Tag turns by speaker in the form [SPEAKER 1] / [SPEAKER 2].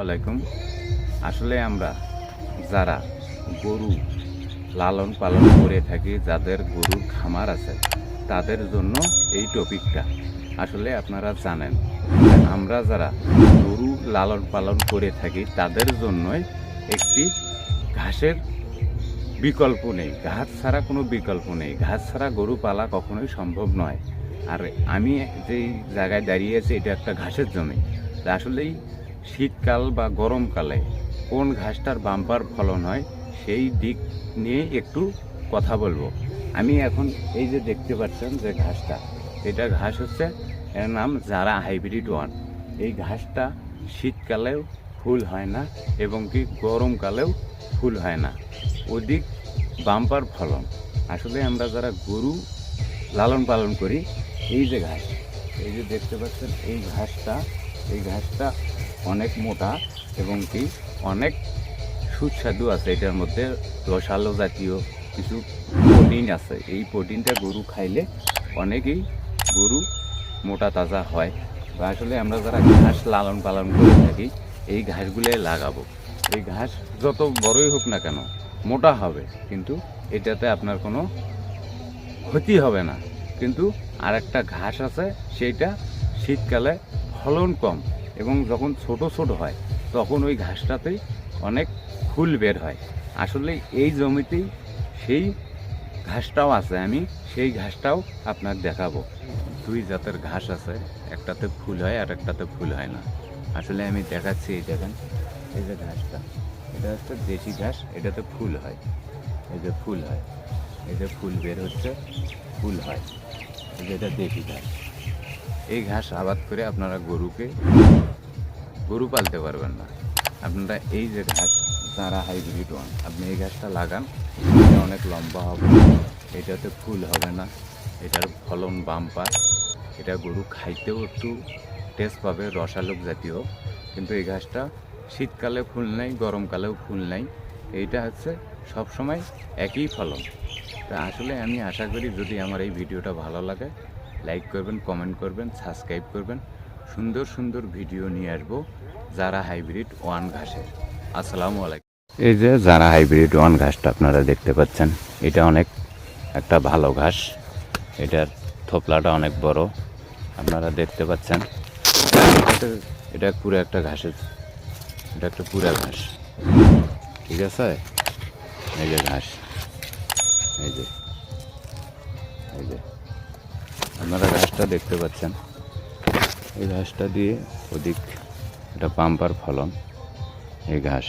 [SPEAKER 1] ওয়ালাইকুম আসলে আমরা যারা গরু লালন পালন করে থাকি, যাদের গরুর খামার আছে, তাদের জন্য এই টপিকটা। আসলে আপনারা জানেন, আমরা যারা গরু লালন পালন করে থাকি, তাদের জন্যই একটি ঘাসের বিকল্প নেই। ঘাস ছাড়া কোনো বিকল্প নেই। ঘাস ছাড়া গরু পালা কখনোই সম্ভব নয়। আর আমি যেই জায়গায় দাঁড়িয়ে আছি, এটা একটা ঘাসের জমি। আসলেই শীতকাল বা গরমকালে কোন ঘাসটার বাম্পার ফলন হয়, সেই দিক নিয়ে একটু কথা বলব। আমি এখন এই যে দেখতে পাচ্ছেন যে ঘাসটা, এটা ঘাস হচ্ছে, এর নাম জারা হাইব্রিড ওয়ান। এই ঘাসটা শীতকালেও ফুল হয় না এবং কি গরমকালেও ফুল হয় না। অধিক বাম্পার ফলন। আসলে আমরা যারা গরু লালন পালন করি, এই যে ঘাস, এই যে দেখতে পাচ্ছেন, এই ঘাসটা এই ঘাসটা অনেক মোটা এবং কি অনেক সুস্বাদু আছে। এটার মধ্যে রসালো জাতীয় কিছু প্রোটিন আছে। এই প্রোটিনটা গরু খাইলে অনেকেই গরু মোটা তাজা হয়। তো আসলে আমরা যারা ঘাস লালন পালন করে থাকি, এই ঘাসগুলোই লাগাবো। এই ঘাস যত বড়ই হোক না কেন, মোটা হবে। কিন্তু এটাতে আপনার কোনো ক্ষতি হবে না। কিন্তু আর একটা ঘাস আছে, সেইটা শীতকালে ফলন কম। এবং যখন ছোট ছোট হয়, তখন ওই ঘাসটাতেই অনেক ফুল বের হয়। আসলে এই জমিতেই সেই ঘাসটাও আছে, আমি সেই ঘাসটাও আপনার দেখাবো। দুই জাতের ঘাস আছে, একটাতে ফুল হয় আর একটাতে ফুল হয় না। আসলে আমি দেখাচ্ছি এই দেখেন, এই যে ঘাসটা, এটা হচ্ছে দেশি ঘাস, এটাতে ফুল হয়। এই যে ফুল হয়, এই যে ফুল বের হচ্ছে, ফুল হয়। এই যে এটা দেশি ঘাস। এই ঘাস আবাদ করে আপনারা গরুকে গরু পালতে পারবেন না। আপনারা এই যে ঘাস যারা হাইব্রিড ওয়ান। আপনি এই ঘাসটা লাগান, এটা অনেক লম্বা হবে, এটাতে ফুল হবে না, এটার ফলন বাম্পার, এটা গরু খাইতেও একটু টেস্ট পাবে, রসালোক জাতীয়। কিন্তু এই ঘাসটা শীতকালে ফুল নেই, গরমকালেও ফুল নেই, এইটা হচ্ছে সবসময় একই ফলন। তা আসলে আমি আশা করি যদি আমার এই ভিডিওটা ভালো লাগে লাইক করবেন কমেন্ট করবেন সাবস্ক্রাইব করবেন। সুন্দর সুন্দর ভিডিও নিয়ে আসব যারা হাইব্রিড ওয়ান ঘাসের আসসালামু আলাইকুম। এই যে যারা হাইব্রিড ওয়ান ঘাসটা আপনারা দেখতে পাচ্ছেন। এটা অনেক একটা ভালো ঘাস। এটার থোপলাটা অনেক বড়। আপনারা দেখতে পাচ্ছেন। এটা- পুরো একটা ঘাসের, এটা একটা পুরা ঘাস। ঠিক আছে? এই যে ঘাস। এই যে এই যে। আপনারা ঘাসটা দেখতে পাচ্ছেন। এই ঘাসটা দিয়ে অধিক এটা পাম্পার ফলন এই ঘাস।